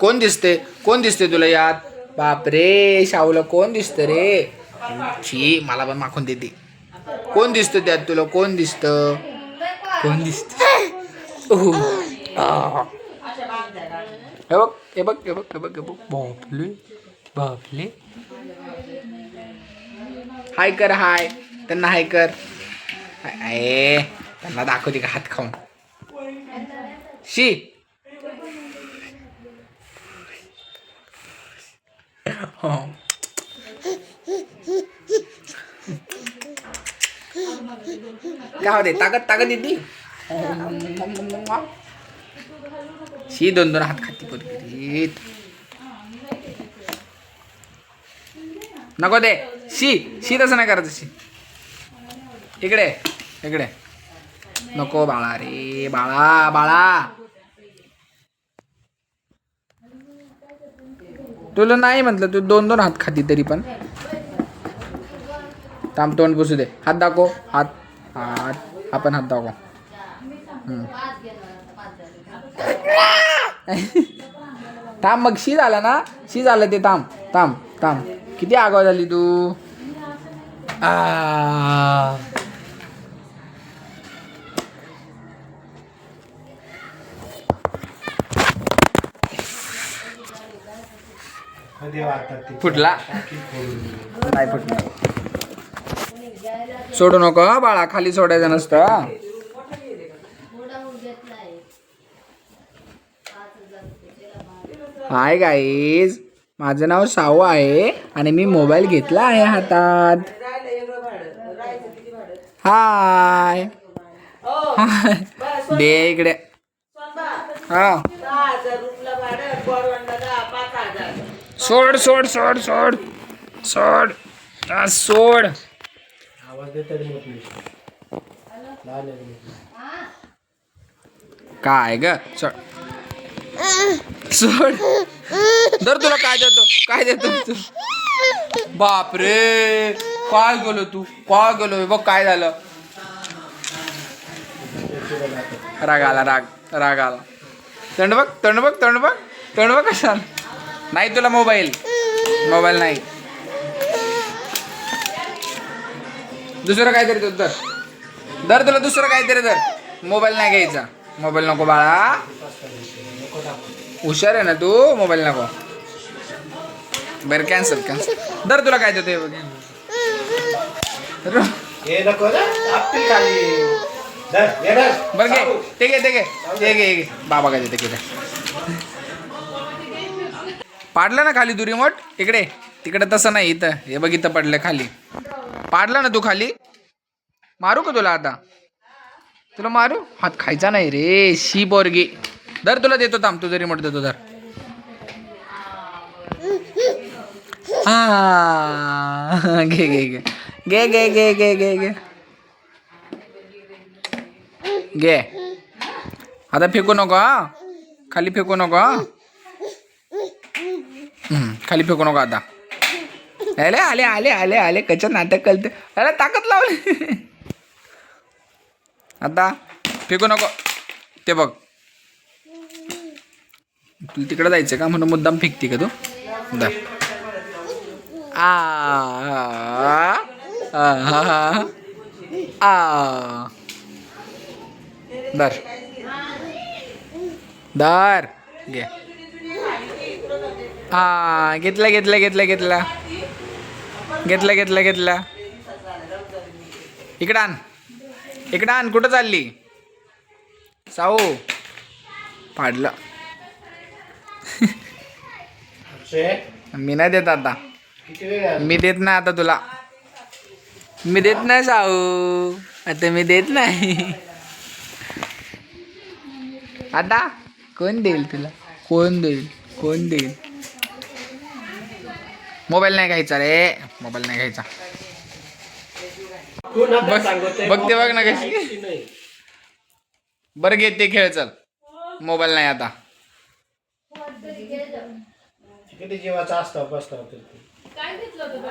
कोण दिसते? कोण दिसते तुला यात? बापरे शाहूला कोण दिसत रे? छी मला पण माखून देते कोण दिसतं त्यात तुला? कोण दिसत? कोण दिसत? हे बघ हे बघ हे बघ हे बघ हे बघ. बापले बापले. हाय कर हाय. त्यांना हाय कर. ए त्यांना दाखवते का हात खाऊन. शी. हो काय होते ताकद ताकद येते शी दोन दोन हात खाती पोरगी नको दे शी शी तसं नाही करायचं शी इकडे इकडे नको बाळा रे बाळा बाळा तुला नाही म्हटलं तू दोन दोन हात खाती तरी पण. थांब तोंड पुसू दे. हात दाखव. हात. हात. आपण हात दाखव. थांब मग शी झाला ना? शी झालं ते थांब. थांब थांब. किती आगाव झाली तू? आ. फुटला? नाही फुटणार. सोडू नको बाळा खाली सोडायचं नसतं. हाय गाईज माझं नाव साऊ आहे आणि मी मोबाईल घेतला आहे हातात. हाय हाय. दे इकडे. हा. सोड सोड सोड सोड. सोड. हा, सोड. काय ग? सोड. सोड. दर तुला काय देतो काय देतो तू बापरे. काय गेलो तू? काय गेलो? बघ काय झालं. राग आला राग राग आला. तंड बघ तंड बघ तंड बघ तंड बघ कशा नाही तुला मोबाईल. मोबाईल नाही. दुसरं काहीतरी तू दर दर तुला दुसरं काहीतरी दर मोबाईल नाही घ्यायचा. मोबाईल नको बाळा. हुशार आहे ना तू? मोबाईल नको. बरं कॅन्सल कॅन्सल दर तुला काय देतो. बरं घे. ते घे ते घे. ते घे घे. बाबा काय देते पाडलं ना खाली तू रिमोट इकडे. तिकडे तसं नाही इथं. हे बघ इथं पडलं खाली. पाडलं ना तू खाली? मारू का तुला आता? तुला मारू? हात खायचा नाही रे शी बोरगी दर तुला देतो थांब. तुझं रिमोट देतो दर हा. घे घे घे. घे घे घे घे घे घे. घे. आता फेकू नको हा. खाली फेकू नको हा. खाली फेकू नको आता. अरे आले आले आले आले कच्या नाटक कळते अरे ताकद लावली. आता फेकू नको. ते बघ. तुला तिकडे जायचं का म्हणून मुद्दाम फेकते का तू? दर आ आ दार आ दर. घे. हा घेतला घेतला घेतला घेतला. घेतला घेतला घेतला. इकडं आण. इकडं आण कुठं चालली? साऊ. पाडलं. मी नाही देत आता? मी देत नाही आता तुला. मी देत नाही साऊ. आता मी देत नाही. आता? कोण देईल तुला? कोण देईल? कोण देईल? मोबाईल नाही घ्यायचा रे. मोबाईल नाही घ्यायचा. तू नका बघ ना कशी. बरं घे ते खेळ चल. मोबाईल नाही आता. किती जीवाचा असतो बसतो. काय घेतलं होतं